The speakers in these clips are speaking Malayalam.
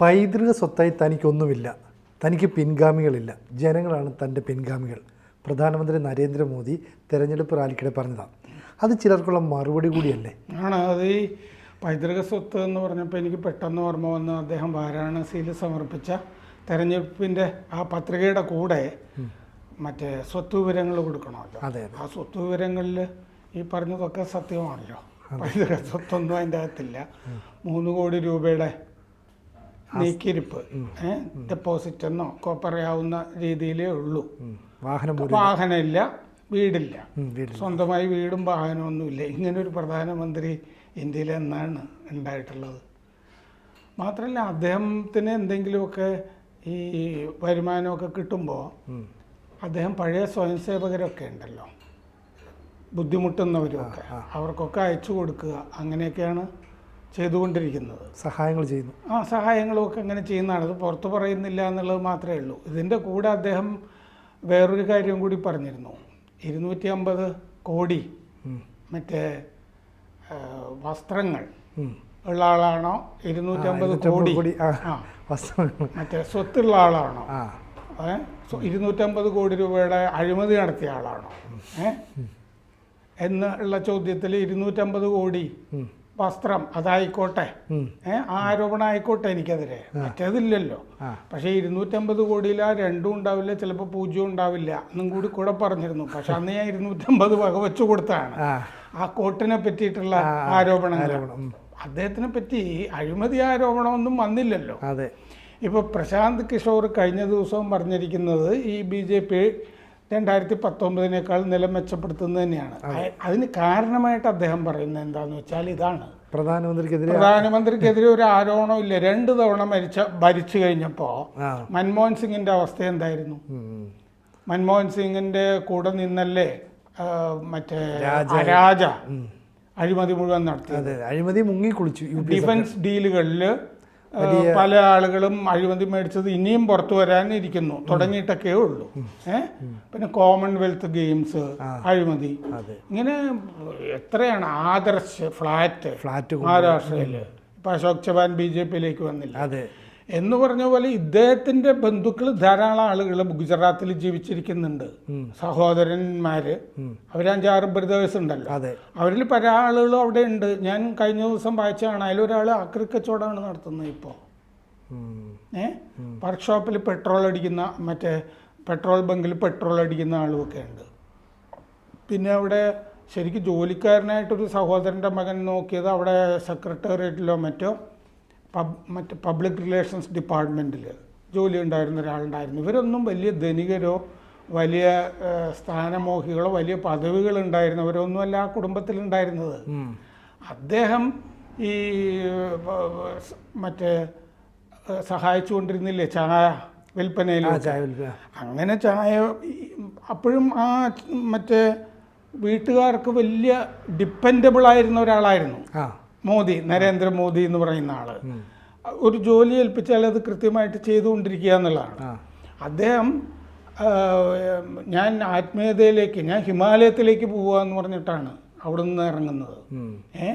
പൈതൃക സ്വത്തായി തനിക്കൊന്നുമില്ല. തനിക്ക് പിൻഗാമികളില്ല. ജനങ്ങളാണ് തന്റെ പിൻഗാമികൾ. പ്രധാനമന്ത്രി നരേന്ദ്രമോദി തെരഞ്ഞെടുപ്പ് റാലിക്കിടെ പറഞ്ഞതാണ് അത് ചിലർക്കുള്ള മറുപടി കൂടിയല്ലേ? ആണ്. അത് ഈ പൈതൃക സ്വത്ത് എന്ന് പറഞ്ഞപ്പോൾ എനിക്ക് പെട്ടെന്ന് ഓർമ്മ വന്ന് അദ്ദേഹം വാരാണസിയിൽ സമർപ്പിച്ച തെരഞ്ഞെടുപ്പിന്റെ ആ പത്രികയുടെ കൂടെ മറ്റേ സ്വത്ത് വിവരങ്ങൾ കൊടുക്കണമല്ലോ. അതെ അതെ. ആ സ്വത്ത് വിവരങ്ങളിൽ ഈ പറഞ്ഞതൊക്കെ സത്യമാണല്ലോ. പൈതൃക സ്വത്തൊന്നും അതിന്റെ അകത്തില്ല. മൂന്ന് കോടി രൂപയുടെ നീക്കിയിരിപ്പ്. ഡെപ്പോസിറ്റ് എന്നോ പറയാവുന്ന രീതിയിലേ ഉള്ളൂ. വാഹനം വാഹനമില്ല വീടില്ല. സ്വന്തമായി വീടും വാഹനമൊന്നുമില്ല ഇങ്ങനെ ഒരു പ്രധാനമന്ത്രി ഇന്ത്യയിൽ എന്നാണ് ഉണ്ടായിട്ടുള്ളത്? മാത്രമല്ല അദ്ദേഹത്തിന് എന്തെങ്കിലുമൊക്കെ ഈ വരുമാനമൊക്കെ കിട്ടുമ്പോൾ അദ്ദേഹം പഴയ സ്വയം സേവകരൊക്കെ ഉണ്ടല്ലോ ബുദ്ധിമുട്ടുന്നവരൊക്കെ അവർക്കൊക്കെ അയച്ചു കൊടുക്കുക. അങ്ങനെയൊക്കെയാണ് ചെയ്തുകൊണ്ടിരിക്കുന്നത്. സഹായങ്ങൾ ചെയ്യുന്നു. ആ സഹായങ്ങളൊക്കെ അങ്ങനെ ചെയ്യുന്നതാണ്. അത് പുറത്തു പറയുന്നില്ല എന്നുള്ളത് മാത്രമേ ഉള്ളൂ. ഇതിന്റെ കൂടെ അദ്ദേഹം വേറൊരു കാര്യം കൂടി പറഞ്ഞിരുന്നു. ഇരുന്നൂറ്റി അമ്പത് കോടി. മറ്റേ വസ്ത്രങ്ങൾ. ഉള്ള ആളാണോ? ഇരുന്നൂറ്റമ്പത് ഇരുന്നൂറ്റമ്പത് കോടി. മറ്റേ സ്വത്തുള്ള ആളാണോ? ഇരുന്നൂറ്റി അമ്പത് ഇരുന്നൂറ്റമ്പത് കോടി രൂപയുടെ അഴിമതി നടത്തിയ ആളാണോ? ഏ? എന്നുള്ള ചോദ്യത്തിൽ ഇരുന്നൂറ്റമ്പത് കോടി. വസ്ത്രം അതായിക്കോട്ടെ. ആ ആരോപണം ആയിക്കോട്ടെ എനിക്കെതിരെ മറ്റേതില്ലല്ലോ. പക്ഷെ ഇരുന്നൂറ്റമ്പത് കോടിയിൽ ആ രണ്ടും ഉണ്ടാവില്ല ചിലപ്പോൾ പൂജ്യം ഉണ്ടാവില്ല എന്നും കൂടി കൂടെ പറഞ്ഞിരുന്നു. പക്ഷെ അന്ന് ഞാൻ ഇരുന്നൂറ്റമ്പത് വക വെച്ചു കൊടുത്താണ് ആ. കോട്ടിനെ പറ്റിയിട്ടുള്ള ആരോപണങ്ങൾ. അദ്ദേഹത്തിനെ പറ്റി അഴിമതി ആരോപണമൊന്നും വന്നില്ലല്ലോ. അതെ. ഇപ്പോൾ പ്രശാന്ത് കിഷോർ കഴിഞ്ഞ ദിവസവും പറഞ്ഞിരിക്കുന്നത് ഈ ബി ജെ പി രണ്ടായിരത്തി പത്തൊമ്പതിനേക്കാൾ നില മെച്ചപ്പെടുത്തുന്നത് തന്നെയാണ്. അതിന് കാരണമായിട്ട് അദ്ദേഹം പറയുന്നത് എന്താണെന്ന് വെച്ചാൽ ഇതാണ്. പ്രധാനമന്ത്രിക്കെതിരെ പ്രധാനമന്ത്രിക്കെതിരെ ഒരു ആരോപണവും ഇല്ല. രണ്ട് തവണ മരിച്ച ഭരിച്ചു കഴിഞ്ഞപ്പോൾ മൻമോഹൻ സിംഗിന്റെ അവസ്ഥ എന്തായിരുന്നു? മൻമോഹൻ സിംഗിന്റെ കൂടെ നിന്നല്ലേ മറ്റേ രാജ. അഴിമതി മുഴുവൻ നടത്തി അഴിമതി മുങ്ങി കുളിച്ചു ഡിഫൻസ് ഡീലുകളിൽ പല ആളുകളും അഴിമതി മേടിച്ചത് ഇനിയും പുറത്തു വരാനിരിക്കുന്നു. തുടങ്ങിയിട്ടൊക്കെ ഉള്ളൂ. ഏഹ് പിന്നെ കോമൺവെൽത്ത് ഗെയിംസ് അഴിമതി. ഇങ്ങനെ എത്രയാണ് ആദർശ് ഫ്ലാറ്റ് ഫ്ലാറ്റ് മഹാരാഷ്ട്രയിൽ ഇപ്പൊ അശോക് ചവാൻ ബി ജെ പിയിലേക്ക് വന്നില്ല? അതെ. എന്ന് പറഞ്ഞ പോലെ ഇദ്ദേഹത്തിന്റെ ബന്ധുക്കൾ ധാരാളം ആളുകൾ ഗുജറാത്തിൽ ജീവിച്ചിരിക്കുന്നുണ്ട്. സഹോദരന്മാര്. അവരഞ്ചാറ് ബ്രദേഴ്സ് ഉണ്ടല്ലോ അവരിൽ പല ആളുകളും അവിടെ ഉണ്ട് ഞാൻ കഴിഞ്ഞ ദിവസം വായിച്ചതാണ് അതിലൊരാൾ ആക്രി കച്ചവടമാണ് നടത്തുന്നത് ഇപ്പോ. ഏ? വർക്ക്ഷോപ്പിൽ പെട്രോൾ അടിക്കുന്ന മറ്റേ പെട്രോൾ ബങ്കിൽ പെട്രോൾ അടിക്കുന്ന ആളുമൊക്കെ ഉണ്ട്. പിന്നെ അവിടെ ശരിക്കും ജോലിക്കാരനായിട്ടൊരു സഹോദരന്റെ മകൻ നോക്കിയത് അവിടെ സെക്രട്ടേറിയറ്റിലോ മറ്റോ പബ് മറ്റ് പബ്ലിക് റിലേഷൻസ് ഡിപ്പാർട്ട്മെന്റിൽ ജോലി ഉണ്ടായിരുന്ന ഒരാളുണ്ടായിരുന്നു. ഇവരൊന്നും വലിയ ധനികരോ വലിയ സ്ഥാനമോഹികളോ വലിയ പദവികൾ ഉണ്ടായിരുന്നവരൊന്നുമല്ല ആ കുടുംബത്തിലുണ്ടായിരുന്നത്. അദ്ദേഹം ഈ മറ്റേ സഹായിച്ചുകൊണ്ടിരുന്നില്ലേ ചായ വിൽപ്പനയിൽ അങ്ങനെ ചായ അപ്പോഴും ആ മറ്റേ വീട്ടുകാർക്ക് വലിയ ഡിപ്പെൻഡബിൾ ആയിരുന്ന ഒരാളായിരുന്നു മോദി നരേന്ദ്രമോദി എന്ന് പറയുന്ന ആൾ. ഒരു ജോലി ഏൽപ്പിച്ചാൽ അത് കൃത്യമായിട്ട് ചെയ്തുകൊണ്ടിരിക്കുക എന്നുള്ളതാണ്. അദ്ദേഹം ഞാൻ ആത്മീയതയിലേക്ക് ഞാൻ ഹിമാലയത്തിലേക്ക് പോവുക എന്ന് പറഞ്ഞിട്ടാണ് അവിടെ നിന്ന് ഇറങ്ങുന്നത്. ഏ?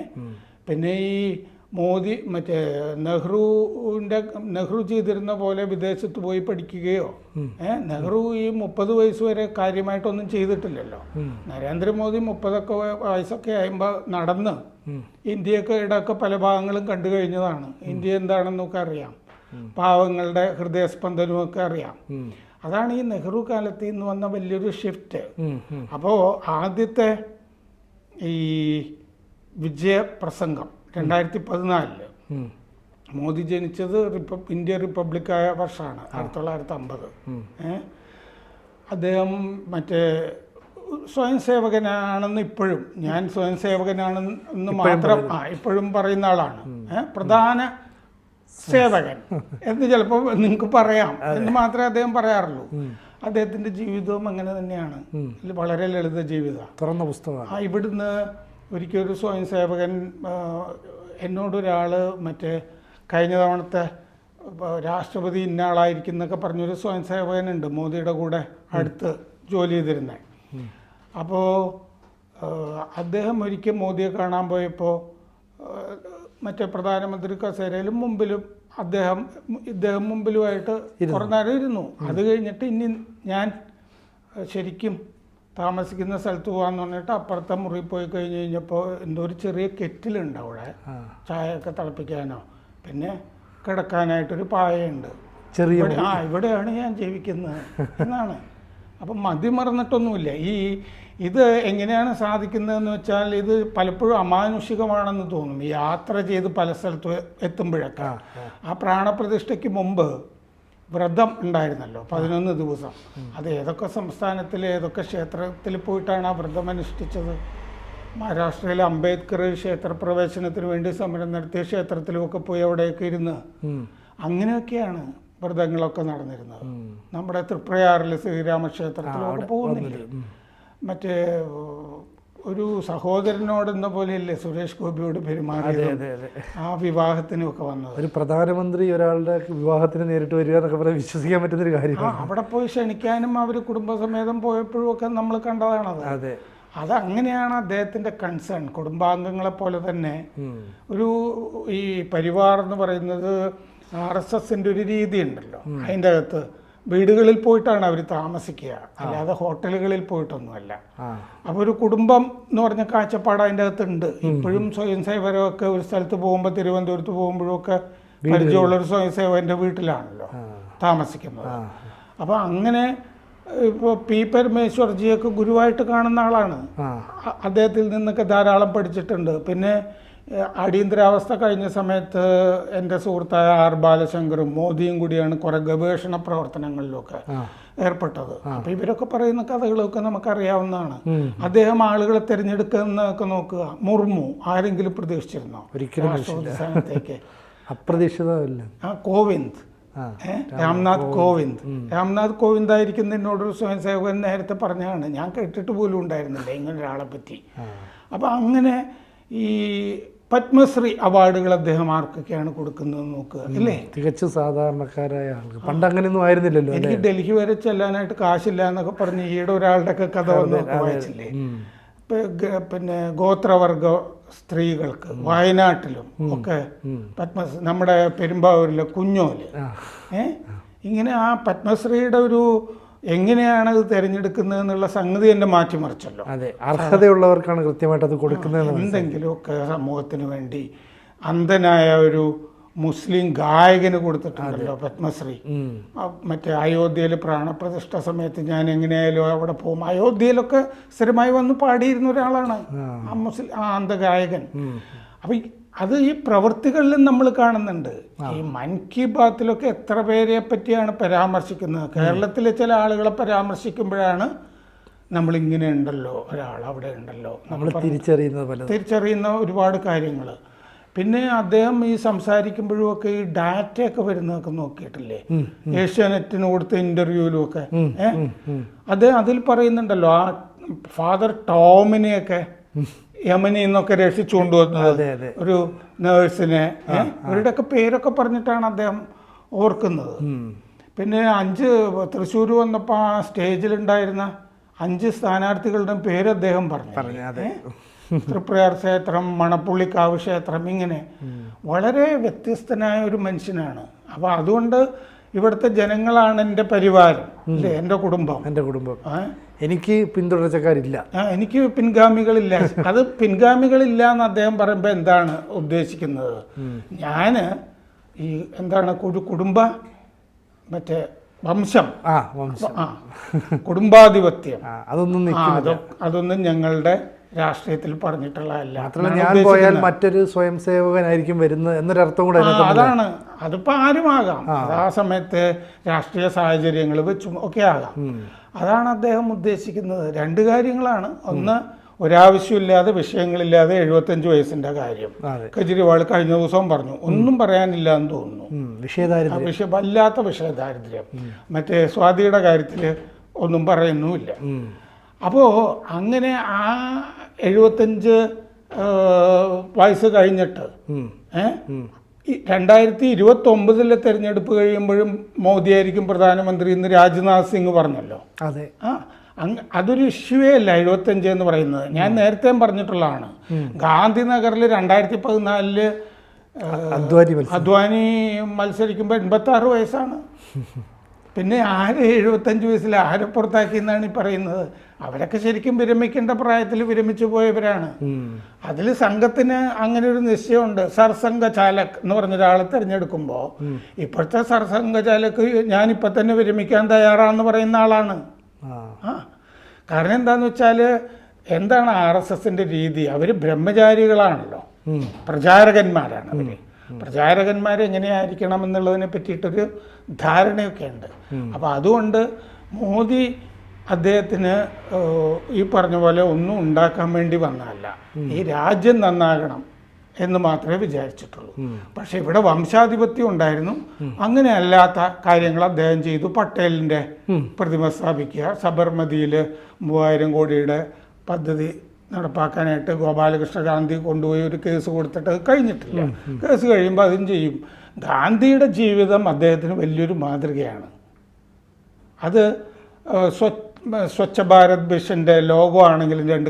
പിന്നെ ഈ മോദി മറ്റേ നെഹ്റുവിന്റെ നെഹ്റു ചെയ്തിരുന്ന പോലെ വിദേശത്ത് പോയി പഠിക്കുകയോ ഏ? നെഹ്റു ഈ മുപ്പത് വയസ്സ് വരെ കാര്യമായിട്ടൊന്നും ചെയ്തിട്ടില്ലല്ലോ. നരേന്ദ്രമോദി മുപ്പതൊക്കെ വയ- വയസ്സൊക്കെ ആയുമ്പോൾ നടന്ന് ഉം. ഇന്ത്യയൊക്കെ ഇടയൊക്കെ പല ഭാഗങ്ങളും കണ്ടു കഴിഞ്ഞതാണ്. ഇന്ത്യ എന്താണെന്നൊക്കെ അറിയാം. പാവങ്ങളുടെ ഹൃദയസ്പന്ദനമൊക്കെ അറിയാം. അതാണ് ഈ നെഹ്റു കാലത്ത് നിന്ന് വന്ന വലിയൊരു ഷിഫ്റ്റ്. അപ്പോൾ ആദ്യത്തെ ഈ വിജയപ്രസംഗം രണ്ടായിരത്തി പതിനാലിൽ. മോദി ജനിച്ചത് റിപ്പബ് ഇന്ത്യ റിപ്പബ്ലിക്കായ വർഷമാണ് ആയിരത്തി തൊള്ളായിരത്തി അമ്പത്. അദ്ദേഹം മറ്റേ സ്വയം സേവകനാണെന്ന് ഇപ്പോഴും ഞാൻ സ്വയം സേവകനാണെന്ന് മാത്രം ആ ഇപ്പോഴും പറയുന്ന ആളാണ്. പ്രധാന സേവകൻ. എന്ന് ചിലപ്പോൾ നിങ്ങൾക്ക് പറയാം. എന്ന് മാത്രമേ അദ്ദേഹം പറയാറുള്ളൂ. അദ്ദേഹത്തിന്റെ ജീവിതവും അങ്ങനെ തന്നെയാണ്. വളരെ ലളിത ജീവിതം. തുറന്ന പുസ്തകമാണ്. ആ ഇവിടുന്ന് ഒരിക്കലൊരു സ്വയം സേവകൻ എന്നോടൊരാൾ എന്നോടൊരാൾ മറ്റേ കഴിഞ്ഞ തവണത്തെ രാഷ്ട്രപതി ഇന്ന ആളായിരിക്കുന്നൊക്കെ പറഞ്ഞൊരു സ്വയം സേവകനുണ്ട് മോദിയുടെ കൂടെ അടുത്ത് ജോലി ചെയ്തിരുന്നത് അപ്പോൾ അദ്ദേഹം ഒരിക്കൽ മോദിയെ കാണാൻ പോയപ്പോൾ മറ്റേ പ്രധാനമന്ത്രി കസേരയിലും മുമ്പിലും അദ്ദേഹം ഇദ്ദേഹം മുമ്പിലുമായിട്ട് കുറേ നേരം ഇരുന്നു. അത് കഴിഞ്ഞിട്ട് ഇനി ഞാൻ ശരിക്കും താമസിക്കുന്ന സ്ഥലത്ത് പോകാന്ന് പറഞ്ഞിട്ട് അപ്പുറത്തെ മുറി പോയി കഴിഞ്ഞ് കഴിഞ്ഞപ്പോൾ എന്തോ ഒരു ചെറിയ കെറ്റിലുണ്ട് അവിടെ. ചായയൊക്കെ തിളപ്പിക്കാനോ. പിന്നെ കിടക്കാനായിട്ടൊരു പായയുണ്ട്. ചെറിയ ആ ഇവിടെയാണ് ഞാൻ ജീവിക്കുന്നത് എന്നാണ്. അപ്പം മതി മറന്നിട്ടൊന്നുമില്ല ഈ ഇത് എങ്ങനെയാണ് സാധിക്കുന്നതെന്ന് വെച്ചാൽ ഇത് പലപ്പോഴും അമാനുഷികമാണെന്ന് തോന്നും. യാത്ര ചെയ്ത് പല സ്ഥലത്ത് എത്തുമ്പോഴൊക്കെ. ആ പ്രാണപ്രതിഷ്ഠയ്ക്ക് മുമ്പ് വ്രതം ഉണ്ടായിരുന്നല്ലോ പതിനൊന്ന് ദിവസം. അത് ഏതൊക്കെ സംസ്ഥാനത്തിൽ ഏതൊക്കെ ക്ഷേത്രത്തിൽ പോയിട്ടാണ് ആ വ്രതം അനുഷ്ഠിച്ചത്? മഹാരാഷ്ട്രയിലെ അംബേദ്കർ ക്ഷേത്രപ്രവേശനത്തിന് വേണ്ടി സമരം നടത്തിയ ക്ഷേത്രത്തിലുമൊക്കെ പോയി അവിടെയൊക്കെ ഇരുന്ന്. അങ്ങനെയൊക്കെയാണ് വ്രതങ്ങളൊക്കെ നടന്നിരുന്നത്. നമ്മുടെ തൃപ്രയാറിൽ ശ്രീരാമക്ഷേത്രത്തിലൊക്കെ പോകുന്നില്ല? മറ്റേ ഒരു സഹോദരനോടെന്ന പോലെയല്ലേ സുരേഷ് ഗോപിയോട് പെരുമാറിയത്? ആ വിവാഹത്തിനുമൊക്കെ വന്നത്. ഒരു പ്രധാനമന്ത്രി ഒരാളുടെ വിവാഹത്തിന് നേരിട്ട് വരിക എന്നൊക്കെ പറഞ്ഞാൽ വിശ്വസിക്കാൻ പറ്റുന്ന ഒരു കാര്യമാണ്. അവിടെ പോയി ക്ഷണിക്കാനും അവർ കുടുംബസമേതം പോയപ്പോഴും ഒക്കെ നമ്മൾ കണ്ടതാണത്. അതെ. അതങ്ങനെയാണ് അദ്ദേഹത്തിന്റെ കൺസേൺ കുടുംബാംഗങ്ങളെ പോലെ തന്നെ ഒരു ഈ പരിവാർ എന്ന് പറയുന്നത് ആർ എസ് എസിന്റെ ഒരു രീതി ഉണ്ടല്ലോ അതിന്റെ അകത്ത് വീടുകളിൽ പോയിട്ടാണ് അവർ താമസിക്കുക. അല്ലാതെ ഹോട്ടലുകളിൽ പോയിട്ടൊന്നുമല്ല. അപ്പോൾ ഒരു കുടുംബം എന്ന് പറഞ്ഞ കാഴ്ചപ്പാട് അതിന്റെ അകത്തുണ്ട് ഇപ്പോഴും സ്വയം സേവകരൊക്കെ ഒരു സ്ഥലത്ത് പോകുമ്പോൾ തിരുവനന്തപുരത്ത് പോകുമ്പോഴൊക്കെ പരിചയമുള്ള ഒരു സ്വയം സേവകന്റെ വീട്ടിലാണല്ലോ താമസിക്കുന്നത്. അപ്പോൾ അങ്ങനെ ഇപ്പോൾ പി പരമേശ്വർജിയൊക്കെ ഗുരുവായിട്ട് കാണുന്ന ആളാണ്. അദ്ദേഹത്തിൽ നിന്നൊക്കെ ധാരാളം പഠിച്ചിട്ടുണ്ട്. പിന്നെ അടിയന്തരാവസ്ഥ കഴിഞ്ഞ സമയത്ത് എന്റെ സുഹൃത്തായ ആർ ബാലശങ്കറും മോദിയും കൂടിയാണ് കുറേ ഗവേഷണ പ്രവർത്തനങ്ങളിലൊക്കെ ഏർപ്പെട്ടത്. അപ്പൊ ഇവരൊക്കെ പറയുന്ന കഥകളൊക്കെ നമുക്കറിയാവുന്നതാണ്. അദ്ദേഹം ആളുകളെ തിരഞ്ഞെടുക്കുന്നതൊക്കെ നോക്കുക. മുർമു ആരെങ്കിലും പ്രതീക്ഷിച്ചിരുന്നോ? സ്ഥാനത്തേക്ക്. അപ്രതീക്ഷിതമല്ല. ആ കോവിന്ദ് ആ രാംനാഥ് കോവിന്ദ് രാംനാഥ് കോവിന്ദ് ആയിരിക്കുന്ന എന്നോട് ഒരു സ്വയം സേവകൻ നേരത്തെ പറഞ്ഞാണ് ഞാൻ കേട്ടിട്ട് പോലും ഉണ്ടായിരുന്നില്ല ഇങ്ങനെ ഒരാളെ പറ്റി അപ്പം അങ്ങനെ ഈ പത്മശ്രീ അവാർഡുകൾ അദ്ദേഹം ആർക്കൊക്കെയാണ് കൊടുക്കുന്നത് നോക്കുക അല്ലേ? തികച്ചും സാധാരണക്കാരായ ആളുകൾ. പണ്ട് അങ്ങനെയൊന്നും ആയിരുന്നില്ലല്ലോ എനിക്ക് ഡൽഹി വരെ ചെല്ലാനായിട്ട് കാശില്ല എന്നൊക്കെ പറഞ്ഞ് ഈയിടെ ഒരാളുടെ ഒക്കെ കഥ വന്ന് വായിച്ചില്ലേ? പിന്നെ ഗോത്രവർഗ സ്ത്രീകൾക്ക് വയനാട്ടിലും ഒക്കെ പത്മശ്രീ നമ്മുടെ പെരുമ്പാവൂരിലെ കുഞ്ഞോൽ. ഏഹ് ഏ? ഇങ്ങനെ ആ പത്മശ്രീയുടെ ഒരു എങ്ങനെയാണ് അത് തിരഞ്ഞെടുക്കുന്നത് എന്നുള്ള സംഗതി എന്നെ മാറ്റിമറിച്ചല്ലോ. അതെ അർഹതയുള്ളവർക്കാണ് കൃത്യമായിട്ട് അത് കൊടുക്കുന്നത് എന്തെങ്കിലുമൊക്കെ സമൂഹത്തിന് വേണ്ടി അന്ധനായ ഒരു മുസ്ലിം ഗായകന് കൊടുത്തിട്ടുണ്ടല്ലോ പത്മശ്രീ. മറ്റേ അയോധ്യയിൽ പ്രാണപ്രതിഷ്ഠ സമയത്ത് ഞാൻ എങ്ങനെയായാലും അവിടെ പോകും. അയോധ്യയിലൊക്കെ സ്ഥിരമായി വന്ന് പാടിയിരുന്ന ഒരാളാണ് ആ. മുസ്ലിം ആ അന്ധഗായകൻ ഗായകൻ. അപ്പൊ അത് ഈ പ്രവൃത്തികളിലും നമ്മൾ കാണുന്നുണ്ട്. ഈ മൻ കി ബാത്തിലൊക്കെ എത്ര പേരെ പറ്റിയാണ് പരാമർശിക്കുന്നത്? കേരളത്തിലെ ചില ആളുകളെ പരാമർശിക്കുമ്പോഴാണ് നമ്മൾ ഇങ്ങനെ ഉണ്ടല്ലോ ഒരാൾ അവിടെ ഉണ്ടല്ലോ നമ്മൾ തിരിച്ചറിയുന്ന തിരിച്ചറിയുന്ന ഒരുപാട് കാര്യങ്ങൾ പിന്നെ അദ്ദേഹം ഈ സംസാരിക്കുമ്പോഴും ഒക്കെ ഈ ഡാറ്റയൊക്കെ വരുന്നതൊക്കെ നോക്കിയിട്ടില്ലേ? ഏഷ്യാനെറ്റിന് കൊടുത്ത ഇന്റർവ്യൂവിലും ഒക്കെ അദ്ദേഹം അതിൽ പറയുന്നുണ്ടല്ലോ ആ ഫാദർ ടോമിനെയൊക്കെ യമനിൽ നിന്നൊക്കെ രക്ഷിച്ചു കൊണ്ടുവന്നത് ഒരു നേഴ്സിനെ ഇവരുടെയൊക്കെ പേരൊക്കെ പറഞ്ഞിട്ടാണ് അദ്ദേഹം ഓർക്കുന്നത്. പിന്നെ അഞ്ച് തൃശ്ശൂർ വന്നപ്പോൾ ആ സ്റ്റേജിലുണ്ടായിരുന്ന അഞ്ച് സ്ഥാനാർത്ഥികളുടെ പേര് അദ്ദേഹം പറഞ്ഞു. പറഞ്ഞു അതെ. തൃപ്രയാർ ക്ഷേത്രം മണപ്പുള്ളിക്കാവ് ക്ഷേത്രം ഇങ്ങനെ വളരെ വ്യത്യസ്തനായ ഒരു മനുഷ്യനാണ്. അപ്പോൾ അതുകൊണ്ട് ഇവിടുത്തെ ജനങ്ങളാണ് എന്റെ പരിവാരം അല്ലേ? എന്റെ കുടുംബം. എന്റെ കുടുംബം. എനിക്ക് പിന്തുടർച്ചക്കാരില്ല. എനിക്ക് പിൻഗാമികളില്ല. അത് പിൻഗാമികളില്ല എന്ന് അദ്ദേഹം പറയുമ്പോൾ എന്താണ് ഉദ്ദേശിക്കുന്നത്? ഞാൻ ഈ എന്താണ് ഒരു കുടുംബ മറ്റേ വംശം. ആ വംശം. ആ കുടുംബാധിപത്യം. അതൊന്നും അതൊന്നും ഞങ്ങളുടെ രാഷ്ട്രീയത്തിൽ പറഞ്ഞിട്ടുള്ള അല്ല ഞാൻ പോയാൽ മറ്റൊരു സ്വയം സേവകനായിരിക്കും വരുന്നത് എന്നൊരർത്ഥം കൂടെ അതാണ്. അതിപ്പോ ആരുമാകാം? ആ. സമയത്ത് രാഷ്ട്രീയ സാഹചര്യങ്ങൾ വെച്ചും ഒക്കെ ആകാം. അതാണ് അദ്ദേഹം ഉദ്ദേശിക്കുന്നത്. രണ്ട് കാര്യങ്ങളാണ്. ഒന്ന് ഒരാവശ്യമില്ലാതെ വിഷയങ്ങളില്ലാതെ എഴുപത്തഞ്ച് വയസ്സിന്റെ കാര്യം. കെജ്രിവാൾ കഴിഞ്ഞ ദിവസവും പറഞ്ഞു. ഒന്നും പറയാനില്ല എന്ന് തോന്നുന്നു. ആ വല്ലാത്ത വിഷയദാരിദ്ര്യം. മറ്റേ സ്വാതിയുടെ കാര്യത്തിൽ ഒന്നും പറയുന്നുമില്ല. അപ്പോൾ അങ്ങനെ ആ എഴുപത്തഞ്ച് വയസ്സ് കഴിഞ്ഞിട്ട് രണ്ടായിരത്തി ഇരുപത്തി ഒമ്പതിലെ തെരഞ്ഞെടുപ്പ് കഴിയുമ്പോഴും മോദിയായിരിക്കും പ്രധാനമന്ത്രി എന്ന് രാജ്നാഥ് സിംഗ് പറഞ്ഞല്ലോ. അതെ. ആ അതൊരു ഇഷ്യൂവേ അല്ല എഴുപത്തഞ്ച് എന്ന് പറയുന്നത്. ഞാൻ നേരത്തെയും പറഞ്ഞിട്ടുള്ളതാണ്. ഗാന്ധിനഗറിൽ രണ്ടായിരത്തി പതിനാലിൽ അദ്വാനി മത്സരിക്കുമ്പോൾ എൺപത്തി ആറ് വയസ്സാണ്. പിന്നെ ആര് എഴുപത്തഞ്ച് വയസ്സിൽ ആരെ പുറത്താക്കി എന്നാണ് ഈ പറയുന്നത്? അവരൊക്കെ ശരിക്കും വിരമിക്കേണ്ട പ്രായത്തിൽ വിരമിച്ചു പോയവരാണ്. അതിൽ സംഘത്തിന് അങ്ങനെ ഒരു നിശ്ചയമുണ്ട്. സർസംഘ ചാലക് എന്ന് പറഞ്ഞ ഒരാളെ തിരഞ്ഞെടുക്കുമ്പോൾ ഇപ്പോഴത്തെ സർസംഘ ചാലക് ഞാനിപ്പോൾ തന്നെ വിരമിക്കാൻ തയ്യാറാണെന്ന് പറയുന്ന ആളാണ്. ആ. കാരണം എന്താന്ന് വെച്ചാൽ എന്താണ് ആർ എസ് എസിന്റെ രീതി? അവർ ബ്രഹ്മചാരികളാണല്ലോ. പ്രചാരകന്മാരാണ് അവർ പ്രചാരകന്മാർ എങ്ങനെയായിരിക്കണം എന്നുള്ളതിനെ പറ്റിയിട്ടൊരു ധാരണയൊക്കെ ഉണ്ട്. അപ്പോൾ അതുകൊണ്ട് മോദി അദ്ദേഹത്തിന് ഈ പറഞ്ഞ പോലെ ഒന്നും ഉണ്ടാക്കാൻ വേണ്ടി വന്നതല്ല. ഈ രാജ്യം നന്നാകണം എന്ന് മാത്രമേ വിചാരിച്ചിട്ടുള്ളൂ. പക്ഷെ ഇവിടെ വംശാധിപത്യം ഉണ്ടായിരുന്നു. അങ്ങനെ അല്ലാത്ത കാര്യങ്ങൾ അദ്ദേഹം ചെയ്തു. പട്ടേലിന്റെ പ്രതിമ സ്ഥാപിക്കുക സബർമതിയിൽ മൂവായിരം കോടിയുടെ പദ്ധതി നടപ്പാക്കാനായിട്ട് ഗോപാലകൃഷ്ണ ഗാന്ധി കൊണ്ടുപോയി ഒരു കേസ് കൊടുത്തിട്ട് കഴിഞ്ഞിട്ടില്ല. കേസ് കഴിയുമ്പോൾ അതും ചെയ്യും. ഗാന്ധിയുടെ ജീവിതം അദ്ദേഹത്തിന് വലിയൊരു മാതൃകയാണ്. അത് സ്വച്ഛ ഭാരത് മിഷന്റെ ലോഗോ ആണെങ്കിലും രണ്ട്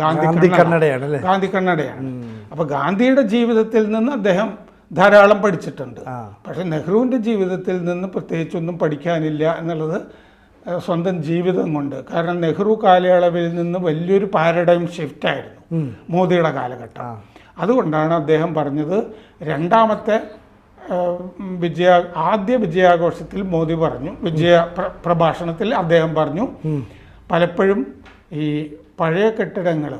ഗാന്ധി കണ്ണടയാണ് ഗാന്ധി കണ്ണടയാണ്. അപ്പൊ ഗാന്ധിയുടെ ജീവിതത്തിൽ നിന്ന് അദ്ദേഹം ധാരാളം പഠിച്ചിട്ടുണ്ട്. പക്ഷെ നെഹ്റുവിന്റെ ജീവിതത്തിൽ നിന്ന് പ്രത്യേകിച്ചൊന്നും പഠിക്കാനില്ല എന്നുള്ളത് സ്വന്തം ജീവിതം കൊണ്ട്. കാരണം നെഹ്റു കാലയളവിൽ നിന്ന് വലിയൊരു പാരഡൈം ഷിഫ്റ്റ് ആയിരുന്നു. മോദിയുടെ കാലഘട്ടം. അതുകൊണ്ടാണ് അദ്ദേഹം പറഞ്ഞത് രണ്ടാമത്തെ വിജയ ആദ്യ വിജയാഘോഷത്തിൽ മോദി പറഞ്ഞു വിജയ പ്രഭാഷണത്തിൽ അദ്ദേഹം പറഞ്ഞു പലപ്പോഴും ഈ പഴയ കെട്ടിടങ്ങൾ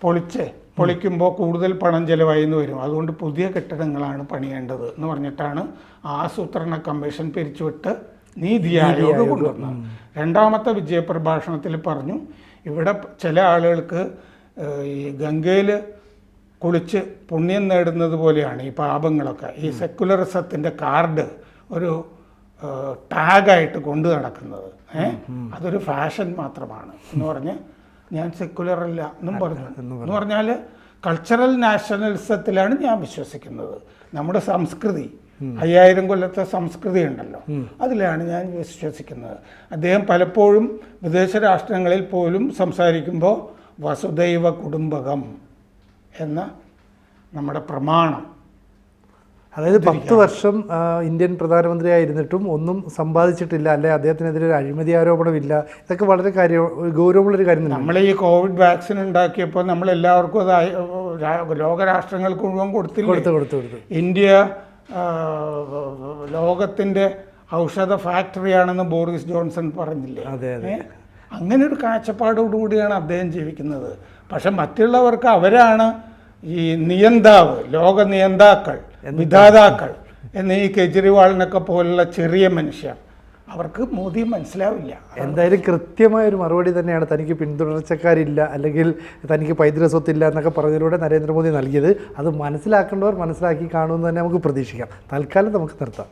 പൊളിച്ച് പൊളിക്കുമ്പോൾ കൂടുതൽ പണം ചിലവായി എന്ന് വരും. അതുകൊണ്ട് പുതിയ കെട്ടിടങ്ങളാണ് പണിയേണ്ടത് എന്ന് പറഞ്ഞിട്ടാണ് ആസൂത്രണ കമ്മീഷൻ പിരിച്ചുവിട്ട് നീതി ആയോഗ് കൊണ്ടുവന്നത് രണ്ടാമത്തെ വിജയപ്രഭാഷണത്തിൽ പറഞ്ഞു ഇവിടെ ചില ആളുകൾക്ക് ഈ ഗംഗയിൽ കുളിച്ച് പുണ്യം നേടുന്നത് പോലെയാണ് ഈ പാപങ്ങളൊക്കെ. ഈ സെക്കുലറിസത്തിന്റെ കാർഡ് ഒരു ടാഗായിട്ട് കൊണ്ടു നടക്കുന്നത്. ഏഹ് അതൊരു ഫാഷൻ മാത്രമാണ്. എന്ന് പറഞ്ഞ് ഞാൻ സെക്കുലർ അല്ല എന്നും പറഞ്ഞു. എന്ന് പറഞ്ഞാൽ കൾച്ചറൽ നാഷണലിസത്തിലാണ് ഞാൻ വിശ്വസിക്കുന്നത്. നമ്മുടെ സംസ്കൃതി അയ്യായിരം കൊല്ലത്തെ സംസ്കൃതി ഉണ്ടല്ലോ അതിലാണ് ഞാൻ വിശ്വസിക്കുന്നത്. അദ്ദേഹം പലപ്പോഴും വിദേശ രാഷ്ട്രങ്ങളിൽ പോലും സംസാരിക്കുമ്പോൾ വസുദൈവ കുടുംബകം എന്ന നമ്മുടെ പ്രമാണം അതായത് പത്ത് വർഷം ഇന്ത്യൻ പ്രധാനമന്ത്രിയായിരുന്നിട്ടും ഒന്നും സമ്പാദിച്ചിട്ടില്ല അല്ലെ അദ്ദേഹത്തിനെതിരെ ഒരു അഴിമതി ആരോപണമില്ല. ഇതൊക്കെ വളരെ കാര്യം ഗൗരവമുള്ളൊരു കാര്യം നമ്മൾ ഈ കോവിഡ് വാക്സിൻ ഉണ്ടാക്കിയപ്പോൾ നമ്മൾ എല്ലാവർക്കും അത് ലോകരാഷ്ട്രങ്ങൾക്ക് മുഴുവൻ കൊടുത്തില്ല? കൊടുത്തു കൊടുത്തു കൊടുത്തു. ഇന്ത്യ ലോകത്തിന്റെ ഔഷധ ഫാക്ടറിയാണെന്ന് ബോറിസ് ജോൺസൺ പറഞ്ഞില്ലേ? അതെ അതെ. അങ്ങനെ ഒരു കാഴ്ചപ്പാടോടുകൂടിയാണ് അദ്ദേഹം ജീവിക്കുന്നത്. പക്ഷെ മറ്റുള്ളവർക്ക് അവരാണ് ഈ നിയന്താവ് ലോക നിയന്താക്കൾ വിധാതാക്കൾ എന്ന ഈ കെജ്രിവാളിനൊക്കെ പോലുള്ള ചെറിയ മനുഷ്യർ. അവർക്ക് മോദി മനസ്സിലാവില്ല. എന്തായാലും കൃത്യമായ ഒരു മറുപടി തന്നെയാണ് തനിക്ക് പിന്തുടർച്ചക്കാരില്ല അല്ലെങ്കിൽ തനിക്ക് പൈതൃക സ്വത്തില്ല എന്നൊക്കെ പറഞ്ഞതിലൂടെ നരേന്ദ്രമോദി നൽകിയത്. അത് മനസ്സിലാക്കേണ്ടവർ മനസ്സിലാക്കി കാണുമെന്ന് തന്നെ നമുക്ക് പ്രതീക്ഷിക്കാം. തൽക്കാലം നമുക്ക് നിർത്താം.